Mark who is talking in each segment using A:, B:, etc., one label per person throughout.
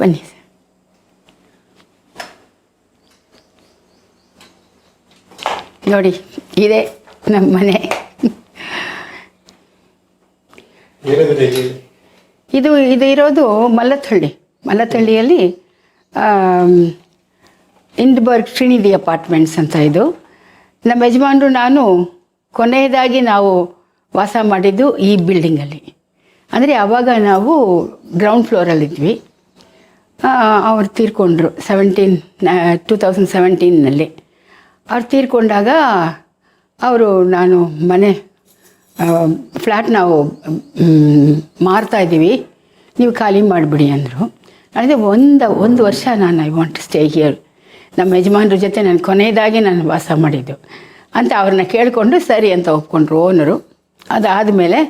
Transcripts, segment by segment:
A: ಬನ್ನಿ ನೋಡಿ, ಇದೆ ನಮ್ಮ ಮನೆ. ಇದು ಇದು ಇರೋದು ಮಲ್ಲಥಳ್ಳಿ ಮಲ್ಲಥಳ್ಳಿಯಲ್ಲಿ ಇಂಡ್ಬರ್ಗ್ ಶ್ರೀನಿಧಿ ಅಪಾರ್ಟ್ಮೆಂಟ್ಸ್ ಅಂತ ಇದು. ನಮ್ಮ ಯಜಮಾನರು ನಾನು ಕೊನೆಯದಾಗಿ ನಾವು ವಾಸ ಮಾಡಿದ್ದು ಈ ಬಿಲ್ಡಿಂಗಲ್ಲಿ ಅಂದರೆ ಆವಾಗ ನಾವು ಗ್ರೌಂಡ್ ಫ್ಲೋರಲ್ಲಿದ್ವಿ ಅವ್ರು ತೀರ್ಕೊಂಡ್ರು ಸೆವೆಂಟೀನ್ ಟೂ ತೌಸಂಡ್ ಸೆವೆಂಟೀನಲ್ಲಿ ಅವ್ರು ತೀರ್ಕೊಂಡಾಗ ಅವರು ನಾನು ಮನೆ ಫ್ಲ್ಯಾಟ್ ನಾವು ಮಾರ್ತಾ ಇದ್ದೀವಿ. ನೀವು ಖಾಲಿ ಮಾಡಿಬಿಡಿ ಅಂದರು. ಅದೇ ಒಂದು ಒಂದು ವರ್ಷ ನಾನು ಐ ವಾಂಟ್ ಸ್ಟೇ ಹಿಯರ್ ನಮ್ಮ ಯಜಮಾನ್ರ ಜೊತೆ ನಾನು ಕೊನೆಯದಾಗಿ ನಾನು ವಾಸ ಮಾಡಿದ್ದು. ಅಂತ ಅವ್ರನ್ನ ಕೇಳಿಕೊಂಡು ಸರಿ ಅಂತ ಒಪ್ಕೊಂಡ್ರು ಓನರು ಅದಾದಮೇಲೆ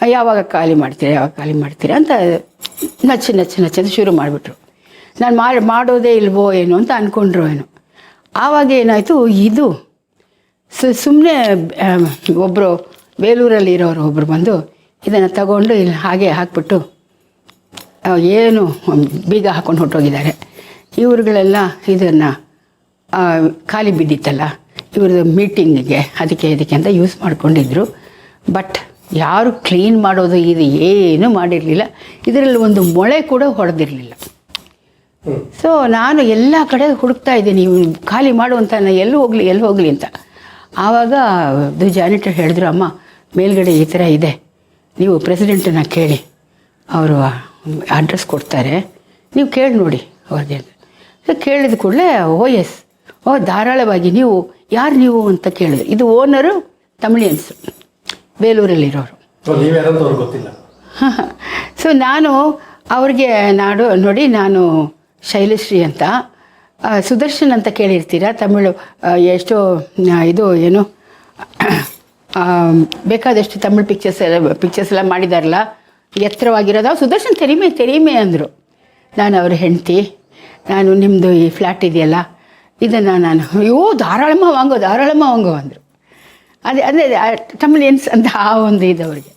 A: ಯಾವಾಗ ಖಾಲಿ ಮಾಡ್ತೀರಾ, ಯಾವಾಗ ಖಾಲಿ ಮಾಡ್ತೀರಾ ಅಂತ ನಚ್ಚು ನಚ್ಚು ನಚ್ಚು ಅಂತ ಶುರು ಮಾಡಿಬಿಟ್ರು. ನಾನು ಮಾಡಿ ಮಾಡೋದೇ ಇಲ್ವೋ ಏನು ಅಂತ ಅಂದ್ಕೊಂಡ್ರು ಏನು. ಆವಾಗ ಏನಾಯಿತು, ಇದು ಸು ಸುಮ್ಮನೆ ಒಬ್ಬರು ಬೇಲೂರಲ್ಲಿ ಇರೋರು ಒಬ್ಬರು ಬಂದು ಇದನ್ನು ತಗೊಂಡು ಇಲ್ಲಿ ಹಾಗೆ ಹಾಕ್ಬಿಟ್ಟು ಏನು, ಬೀಗ ಹಾಕ್ಕೊಂಡು ಹೊರಟೋಗಿದ್ದಾರೆ. ಇವ್ರುಗಳೆಲ್ಲ ಇದನ್ನು ಖಾಲಿ ಬಿದ್ದಿತ್ತಲ್ಲ, ಇವ್ರದ್ದು ಮೀಟಿಂಗಿಗೆ ಅದಕ್ಕೆ ಇದಕ್ಕೆ ಅಂತ ಯೂಸ್ ಮಾಡ್ಕೊಂಡಿದ್ರು. ಬಟ್ ಯಾರು ಕ್ಲೀನ್ ಮಾಡೋದು ಇದು ಏನೂ ಮಾಡಿರಲಿಲ್ಲ. ಇದರಲ್ಲಿ ಒಂದು ಮೊಳೆ ಕೂಡ ಹೊಡೆದಿರಲಿಲ್ಲ. ಸೊ ನಾನು ಎಲ್ಲ ಕಡೆ ಹುಡುಕ್ತಾ ಇದ್ದೀನಿ ಖಾಲಿ ಮಾಡು ಅಂತ ನಾನು ಎಲ್ಲಿ ಹೋಗಲಿ ಎಲ್ಲಿ ಹೋಗಲಿ ಅಂತ. ಆವಾಗ ಇದು ಜಾನಿಟರ್ ಹೇಳಿದ್ರು ಅಮ್ಮ ಮೇಲ್ಗಡೆ ಈ ಥರ ಇದೆ. ನೀವು ಪ್ರೆಸಿಡೆಂಟನ್ನು ಕೇಳಿ. ಅವರು ಅಡ್ರೆಸ್ ಕೊಡ್ತಾರೆ. ನೀವು ಕೇಳಿ ನೋಡಿ ಅವ್ರಿಗೆ ಕೇಳಿದ ಕೂಡಲೇ ಓ ಎಸ್ ಓ ಧಾರಾಳವಾಗಿ ನೀವು ಯಾರು ನೀವು? ಅಂತ ಕೇಳಿದ್ರು. ಇದು ಓನರು ತಮಿಳಿಯನ್ಸು. ಬೇಲೂರಲ್ಲಿರೋರು.
B: ಗೊತ್ತಿಲ್ಲ.
A: ಸೊ ನಾನು ಅವ್ರಿಗೆ ನಾಡು ನೋಡಿ ನಾನು ಶೈಲಶ್ರೀ ಅಂತ. ಸುದರ್ಶನ್ ಅಂತ ಕೇಳಿರ್ತೀರಾ? ತಮಿಳು ಎಷ್ಟು ಇದು ಏನು ಬೇಕಾದಷ್ಟು ತಮಿಳು ಪಿಕ್ಚರ್ಸ್ ಎಲ್ಲ ಪಿಕ್ಚರ್ಸ್ ಎಲ್ಲ ಮಾಡಿದಾರಲ್ಲ ಎತ್ತರವಾಗಿರೋದು. ಅವ್ರು ಸುದರ್ಶನ್ ತೆರಿಮೆ ತೆರಿಮೆ ಅಂದರು. ನಾನು ಅವ್ರ ಹೆಂಡತಿ. ನಾನು ನಿಮ್ಮದು ಈ ಫ್ಲ್ಯಾಟ್ ಇದೆಯಲ್ಲ ಇದನ್ನು ನಾನು ಅಯ್ಯೋ ಧಾರಾಳಮ್ಮ ವಾಂಗೋ ಧಾರಾಳಮ್ಮ ವಾಂಗೋ ಅಂದರು. ಅದೇ ಅದೇ ತಮಿಳಿಯನ್ಸ್ ಅಂತ ಆ ಒಂದು ಇದು ಅವ್ರಿಗೆ.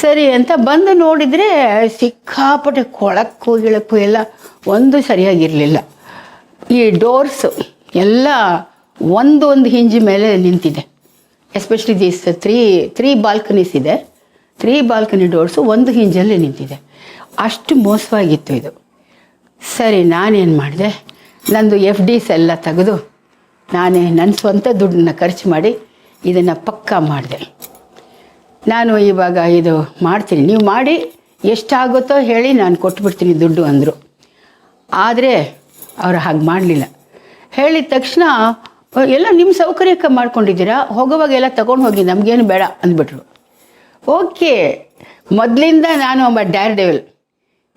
A: ಸರಿ ಅಂತ ಬಂದು ನೋಡಿದರೆ ಸಿಕ್ಕಾಪಟ್ಟೆ ಕೊಳಕು ಗಿಳಕ್ಕು ಎಲ್ಲ ಒಂದು ಸರಿಯಾಗಿರಲಿಲ್ಲ. ಈ ಡೋರ್ಸ್ ಎಲ್ಲ ಒಂದೊಂದು ಹಿಂಜಿ ಮೇಲೆ ನಿಂತಿದೆ. Especially this three three balconies ಇದೆ. ತ್ರೀ ಬಾಲ್ಕನಿ ಡೋರ್ಸು ಒಂದು ಹಿಂಜಲ್ಲೇ ನಿಂತಿದೆ. ಅಷ್ಟು ಮೋಸವಾಗಿತ್ತು ಇದು. ಸರಿ, ನಾನೇನು ಮಾಡಿದೆ? ನಂದು ಎಫ್ ಡಿಸ್ ಎಲ್ಲ ತೆಗೆದು ನಾನೇ ನನ್ನ ಸ್ವಂತ ದುಡ್ಡನ್ನ ಖರ್ಚು ಮಾಡಿ ಇದನ್ನು ಪಕ್ಕಾ ಮಾಡಿದೆ. ನಾನು ಇವಾಗ ಇದು ಮಾಡ್ತೀನಿ. ನೀವು ಮಾಡಿ, ಎಷ್ಟಾಗುತ್ತೋ ಹೇಳಿ ನಾನು ಕೊಟ್ಬಿಡ್ತೀನಿ ದುಡ್ಡು ಅಂದರು. ಆದರೆ ಅವರು ಹಾಗೆ ಮಾಡಲಿಲ್ಲ. ಹೇಳಿದ ತಕ್ಷಣ ಎಲ್ಲ ನಿಮ್ಮ ಸೌಕರ್ಯಕ್ಕೆ ಮಾಡ್ಕೊಂಡಿದ್ದೀರಾ? ಹೋಗೋವಾಗ ಎಲ್ಲ ತಗೊಂಡು ಹೋಗಿ, ನಮಗೇನು ಬೇಡ ಅಂದ್ಬಿಟ್ರು. ಓಕೆ, ಮೊದಲಿಂದ ನಾನು ಒಬ್ಬ ಡ್ಯಾರ್ ಡೆವಲ್.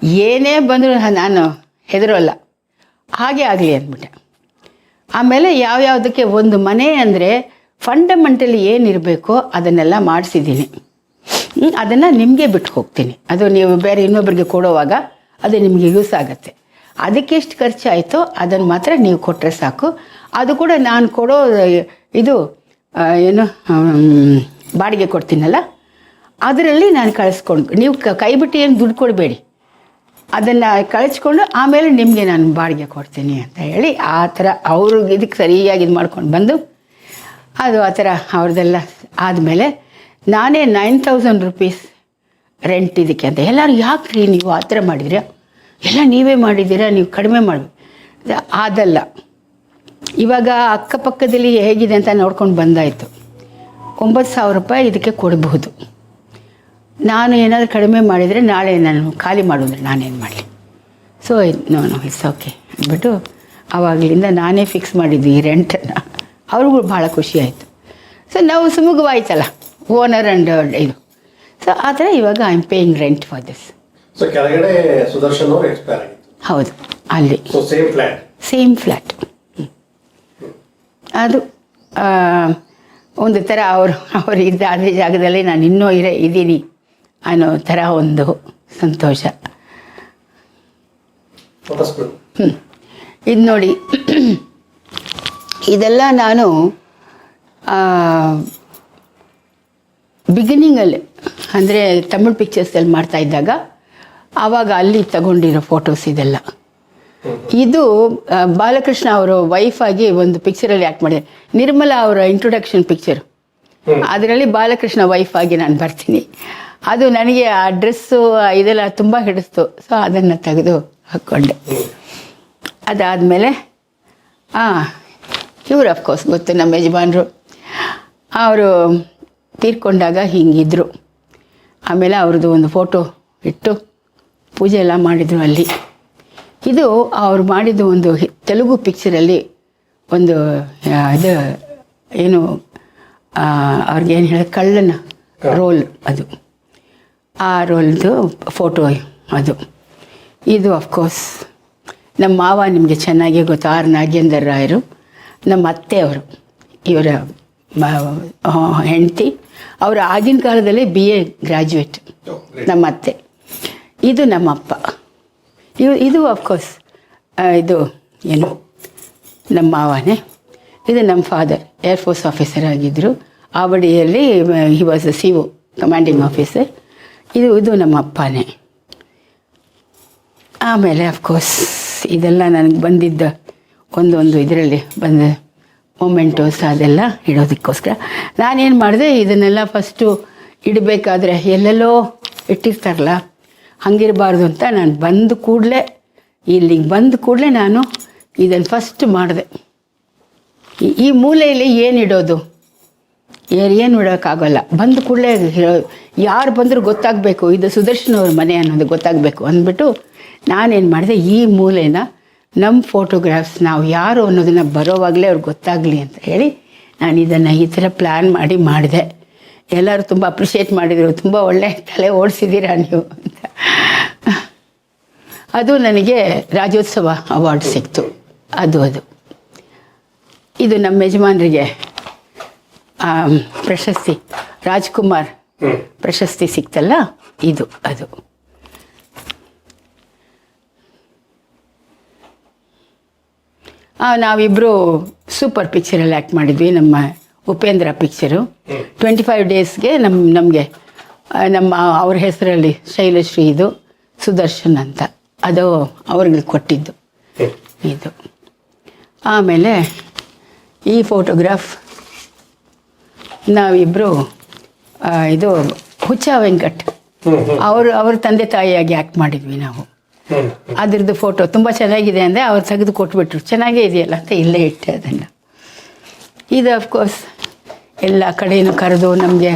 A: ಏನೇ ಬಂದರೂ ನಾನು ಹೆದರೋಲ್ಲ. ಹಾಗೆ ಆಗಲಿ ಅಂದ್ಬಿಟ್ಟೆ. ಆಮೇಲೆ ಯಾವ್ಯಾವುದಕ್ಕೆ ಒಂದು ಮನೆ ಅಂದರೆ ಫಂಡಮೆಂಟಲಿ ಏನಿರಬೇಕೋ ಅದನ್ನೆಲ್ಲ ಮಾಡಿಸಿದ್ದೀನಿ. ಅದನ್ನು ನಿಮಗೆ ಬಿಟ್ಟು ಹೋಗ್ತೀನಿ. ಅದು ನೀವು ಬೇರೆ ಇನ್ನೊಬ್ಬರಿಗೆ ಕೊಡೋವಾಗ ಅದು ನಿಮಗೆ ಯೂಸ್ ಆಗುತ್ತೆ. ಅದಕ್ಕೆ ಎಷ್ಟು ಖರ್ಚಾಯಿತೋ ಅದನ್ನು ಮಾತ್ರ ನೀವು ಕೊಟ್ಟರೆ ಸಾಕು. ಅದು ಕೂಡ ನಾನು ಕೊಡೋ, ಇದು ಏನು ಬಾಡಿಗೆ ಕೊಡ್ತೀನಲ್ಲ, ಅದರಲ್ಲಿ ನಾನು ಕಳಿಸ್ಕೊಂಡು, ನೀವು ಕ- ಬಿಟ್ಟು ಏನು ದುಡ್ಡು ಕೊಡಬೇಡಿ. ಅದನ್ನು ಕಳಿಸ್ಕೊಂಡು ಆಮೇಲೆ ನಿಮಗೆ ನಾನು ಬಾಡಿಗೆ ಕೊಡ್ತೀನಿ ಅಂತ ಹೇಳಿ ಆ ಥರ ಅವ್ರಿಗೆ ಇದಕ್ಕೆ ಸರಿಯಾಗಿ ಇದು ಮಾಡ್ಕೊಂಡು ಬಂದು ಅದು ಆ ಥರ ಅವ್ರದ್ದೆಲ್ಲ ಆದಮೇಲೆ ನಾನೇ ನೈನ್ ತೌಸಂಡ್ ರುಪೀಸ್ ರೆಂಟ್ ಇದಕ್ಕೆ ಅಂತ. ಎಲ್ಲರೂ ಯಾಕೆ ರೀ ನೀವು ಆ ಥರ ಮಾಡಿದಿರಾ? ಎಲ್ಲ ನೀವೇ ಮಾಡಿದ್ದೀರಾ? ನೀವು ಕಡಿಮೆ ಮಾಡಬೇಕು ಆದಲ್ಲ ಇವಾಗ ಅಕ್ಕಪಕ್ಕದಲ್ಲಿ ಹೇಗಿದೆ ಅಂತ ನೋಡ್ಕೊಂಡು ಬಂದಾಯಿತು. ಒಂಬತ್ತು ಸಾವಿರ ರೂಪಾಯಿ ಇದಕ್ಕೆ ಕೊಡಬಹುದು. ನಾನು ಏನಾದರೂ ಕಡಿಮೆ ಮಾಡಿದರೆ ನಾಳೆ ನಾನು ಖಾಲಿ ಮಾಡಿದ್ರೆ ನಾನೇನು ಮಾಡಲಿ. So no no it's okay ಅಂದ್ಬಿಟ್ಟು ಆವಾಗಲಿಂದ ನಾನೇ ಫಿಕ್ಸ್ ಮಾಡಿದ್ದು ಈ ರೆಂಟನ್ನು ಅವ್ರಿಗೂ ಭಾಳ ಖುಷಿ ಆಯಿತು. ಸೊ ನಾವು ಸುಮುಖವಾಯ್ತಲ್ಲ ಓನರ್ ಆ್ಯಂಡ್ ಇದು. ಸೊ ಆ ಥರ ಇವಾಗ I am paying rent for this
B: so ಕೆಳಗಡೆ ಸುದರ್ಶನ್ ಅವರು ಎಕ್ಸ್ಪೈರ್ ಆಗಿತ್ತು.
A: ಹೌದು ಅಲ್ಲಿ.
B: ಸೇಮ್ ಫ್ಲಾಟ್
A: ಸೇಮ್ ಫ್ಲ್ಯಾಟ್ ಅದು ಒಂದು ಥರ ಅವರು ಅವರು ಇದ್ದ ಅದೇ ಜಾಗದಲ್ಲಿ ನಾನು ಇನ್ನೂ ಇರೇ ಇದ್ದೀನಿ ಅನ್ನೋ ಥರ ಒಂದು ಸಂತೋಷ. ಹ್ಞೂ. ಇದು ನೋಡಿ. ಇದೆಲ್ಲ ನಾನು ಬಿಗಿನಿಂಗಲ್ಲಿ ಅಂದರೆ ತಮಿಳ್ ಪಿಕ್ಚರ್ಸಲ್ಲಿ ಮಾಡ್ತಾ ಇದ್ದಾಗ ಆವಾಗ ಅಲ್ಲಿ ತಗೊಂಡಿರೋ ಫೋಟೋಸ್ ಇದೆಲ್ಲ. ಇದು ಬಾಲಕೃಷ್ಣ ಅವರು ವೈಫ್ ಆಗಿ ಒಂದು ಪಿಕ್ಚರಲ್ಲಿ ಆ್ಯಕ್ಟ್ ಮಾಡಿದೆ. ನಿರ್ಮಲಾ ಅವರ ಇಂಟ್ರೊಡಕ್ಷನ್ ಪಿಕ್ಚರ್ ಅದರಲ್ಲಿ ಬಾಲಕೃಷ್ಣ ವೈಫ್ ಆಗಿ ನಾನು ಬರ್ತೀನಿ. ಅದು ನನಗೆ ಆ ಡ್ರೆಸ್ಸು ಇದೆಲ್ಲ ತುಂಬ ಹಿಡಿಸ್ತು. ಸೊ ಅದನ್ನು ತೆಗೆದು ಹಾಕ್ಕೊಂಡೆ ಅದಾದಮೇಲೆ ಹಾಂ ಇವ್ರು ಅಫ್ಕೋರ್ಸ್ ಗೊತ್ತು ನಮ್ಮ ಯಜಮಾನರು. ಅವರು ತೀರ್ಕೊಂಡಾಗ ಹಿಂಗಿದ್ರು. ಆಮೇಲೆ ಅವ್ರದ್ದು ಒಂದು ಫೋಟೋ ಇಟ್ಟು ಪೂಜೆ ಎಲ್ಲ ಮಾಡಿದರು ಅಲ್ಲಿ. ಇದು ಅವ್ರು ಮಾಡಿದ್ದು ಒಂದು ತೆಲುಗು ಪಿಕ್ಚರಲ್ಲಿ ಒಂದು ಇದು ಏನು ಅವ್ರಿಗೆ ಏನು ಹೇಳ ಕಳ್ಳನ ರೋಲ್ ಅದು. ಆ ರೋಲ್ದು ಫೋಟೋ ಅದು. ಇದು ಅಫ್ಕೋರ್ಸ್ ನಮ್ಮ ಮಾವ ನಿಮಗೆ ಚೆನ್ನಾಗಿ ಗೊತ್ತು. ಆರ್ ನಾಗೇಂದರ್ ರಾಯರು. ನಮ್ಮ ಅತ್ತೆಯವರು ಇವರ ಹೆಂಡತಿ ಅವರು ಆಗಿನ ಕಾಲದಲ್ಲಿ ಬಿ ಎ ಗ್ರ್ಯಾಜುಯೇಟ್ ನಮ್ಮ ಅತ್ತೆ. ಇದು ನಮ್ಮ ಅಪ್ಪ. ಇವು ಇದು ಅಫ್ಕೋರ್ಸ್ ಇದು ಏನು? ನಮ್ಮ ಮಾವನೇ. ಇದು ನಮ್ಮ ಫಾದರ್ ಏರ್ಫೋರ್ಸ್ ಆಫೀಸರ್ ಆಗಿದ್ದರು ಆವಡಿಯಲ್ಲಿ he was a C O commanding officer ಇದು ಇದು ನಮ್ಮ ಅಪ್ಪನೇ. ಆಮೇಲೆ ಅಫ್ಕೋರ್ಸ್ ಇದೆಲ್ಲ ನನಗೆ ಬಂದಿದ್ದ ಒಂದೊಂದು ಇದರಲ್ಲಿ ಬಂದ ಮೊಮೆಂಟೋಸ್ ಅದೆಲ್ಲ ಇಡೋದಕ್ಕೋಸ್ಕರ. ನಾನೇನು ಮಾಡಿದೆ, ಇದನ್ನೆಲ್ಲ ಫಸ್ಟು ಇಡಬೇಕಾದ್ರೆ ಎಲ್ಲೆಲ್ಲೋ ಇಟ್ಟಿರ್ತಾರಲ್ಲ, ಹಂಗಿರಬಾರ್ದು ಅಂತ ನಾನು ಬಂದ ಕೂಡಲೇ, ಇಲ್ಲಿಗೆ ಬಂದ ಕೂಡಲೇ ನಾನು ಇದನ್ನು ಫಸ್ಟ್ ಮಾಡಿದೆ. ಈ- ಮೂಲೆಯಲ್ಲಿ ಏನು ಇಡೋದು? ಏನು ಇಡೋಕ್ಕಾಗಲ್ಲ ಬಂದ ಕೂಡಲೇ ಯಾರು ಬಂದರೂ ಗೊತ್ತಾಗಬೇಕು. ಇದು ಸುದರ್ಶನ್ ಅವ್ರ ಮನೆ ಅನ್ನೋದು ಗೊತ್ತಾಗಬೇಕು ಅಂದ್ಬಿಟ್ಟು ನಾನೇನು ಮಾಡಿದೆ, ಈ ಮೂಲೆನ ನಮ್ಮ ಫೋಟೋಗ್ರಾಫ್ಸ್ ನಾವು ಯಾರು ಅನ್ನೋದನ್ನು ಬರೋವಾಗಲೇ ಅವ್ರಿಗೆ ಗೊತ್ತಾಗಲಿ ಅಂತ ಹೇಳಿ ನಾನು ಇದನ್ನು ಈ ಥರ ಪ್ಲ್ಯಾನ್ ಮಾಡಿ ಮಾಡಿದೆ. ಎಲ್ಲರೂ ತುಂಬ ಅಪ್ರಿಷಿಯೇಟ್ ಮಾಡಿದರು. ತುಂಬ ಒಳ್ಳೆ ತಲೆ ಓಡಿಸಿದ್ದೀರಾ ನೀವು ಅಂತ. ಅದು ನನಗೆ ರಾಜ್ಯೋತ್ಸವ ಅವಾರ್ಡ್ ಸಿಕ್ತು. ಅದು ಅದು. ಇದು ನಮ್ಮ ಯಜಮಾನರಿಗೆ ಪ್ರಶಸ್ತಿ. ರಾಜ್ಕುಮಾರ್ ಪ್ರಶಸ್ತಿ ಸಿಕ್ತಲ್ಲ? ಇದು ಅದು. ನಾವಿಬ್ಬರು ಸೂಪರ್ ಪಿಕ್ಚರಲ್ಲಿ ಆ್ಯಕ್ಟ್ ಮಾಡಿದ್ವಿ ನಮ್ಮ ಉಪೇಂದ್ರ ಪಿಕ್ಚರು. ಟ್ವೆಂಟಿ ಫೈವ್ ಡೇಸ್ಗೆ ನಮ್ಮ ನಮಗೆ ನಮ್ಮ ಅವ್ರ ಹೆಸರಲ್ಲಿ ಶೈಲಶ್ರೀ ಇದು ಸುದರ್ಶನ್ ಅಂತ. ಅದು ಅವ್ರಿಗೆ ಕೊಟ್ಟಿದ್ದು. ಇದು. ಆಮೇಲೆ ಈ ಫೋಟೋಗ್ರಾಫ್ ನಾವಿಬ್ಬರು ಇದು ಹುಚ್ಚ ವೆಂಕಟ್. ಅವರು ಅವ್ರ ತಂದೆ ತಾಯಿಯಾಗಿ ಆ್ಯಕ್ಟ್ ಮಾಡಿದ್ವಿ ನಾವು. ಅದ್ರದ್ದು ಫೋಟೋ ತುಂಬ ಚೆನ್ನಾಗಿದೆ ಅಂದರೆ ಅವ್ರು ತೆಗೆದು ಕೊಟ್ಬಿಟ್ರು. ಚೆನ್ನಾಗೇ ಇದೆಯಲ್ಲ ಅಂತ ಇಲ್ಲೇ ಇಟ್ಟೆ ಅದನ್ನು. ಇದು ಅಫ್ಕೋರ್ಸ್ ಎಲ್ಲ ಕಡೆಯೂ ಕರೆದು ನಮಗೆ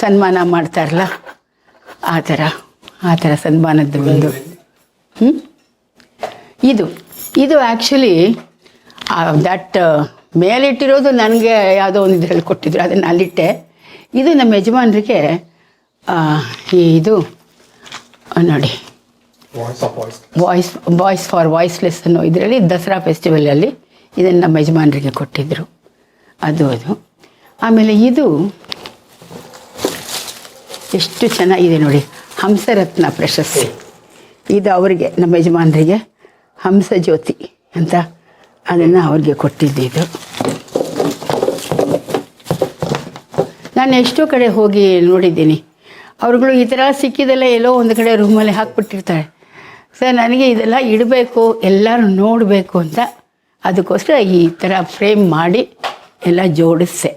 A: ಸನ್ಮಾನ ಮಾಡ್ತಾರಲ್ಲ? ಆ ಥರ ಆ ಥರ ಸನ್ಮಾನದ್ದು ಒಂದು. ಹ್ಞೂ ಇದು ಇದು ಆ್ಯಕ್ಚುಲಿ ದಟ್ ಮೇಲಿಟ್ಟಿರೋದು ನನಗೆ ಯಾವುದೋ ಒಂದು ಇದರಲ್ಲಿ ಕೊಟ್ಟಿದ್ರು, ಅದನ್ನು ಅಲ್ಲಿಟ್ಟೆ. ಇದು ನಮ್ಮ ಯಜಮಾನರಿಗೆ ಇದು ನೋಡಿ.
B: ವಾಯ್ಸ್ ವಾಯ್ಸ್
A: ಫಾರ್ ವಾಯ್ಸ್ಲೆಸ್ ಅನ್ನೋ ಇದರಲ್ಲಿ ದಸರಾ ಫೆಸ್ಟಿವಲಲ್ಲಿ ಇದನ್ನು ನಮ್ಮ ಯಜಮಾನರಿಗೆ ಕೊಟ್ಟಿದ್ದರು ಅದು ಅದು. ಆಮೇಲೆ ಇದು ಎಷ್ಟು ಚೆನ್ನಾಗಿದೆ ನೋಡಿ. ಹಂಸರತ್ನ ಪ್ರಶಸ್ತಿ. ಇದು ಅವರಿಗೆ, ನಮ್ಮ ಯಜಮಾನರಿಗೆ ಹಂಸ ಜ್ಯೋತಿ ಅಂತ ಅದನ್ನು ಅವ್ರಿಗೆ ಕೊಟ್ಟಿದ್ದಿದ್ದು ನಾನು ಎಷ್ಟೋ ಕಡೆ ಹೋಗಿ ನೋಡಿದ್ದೀನಿ. ಅವ್ರುಗಳು ಈ ಥರ ಸಿಕ್ಕಿದೆಲ್ಲ ಎಲ್ಲೋ ಒಂದು ಕಡೆ ರೂಮಲ್ಲಿ ಹಾಕ್ಬಿಟ್ಟಿರ್ತಾರೆ. ಸರ್ ನನಗೆ ಇದೆಲ್ಲ ಇಡಬೇಕು ಎಲ್ಲರೂ ನೋಡಬೇಕು ಅಂತ ಅದಕ್ಕೋಸ್ಕರ ಈ ಥರ ಫ್ರೇಮ್ ಮಾಡಿ ಎಲ್ಲ ಜೋಡಿಸ್ದೆ.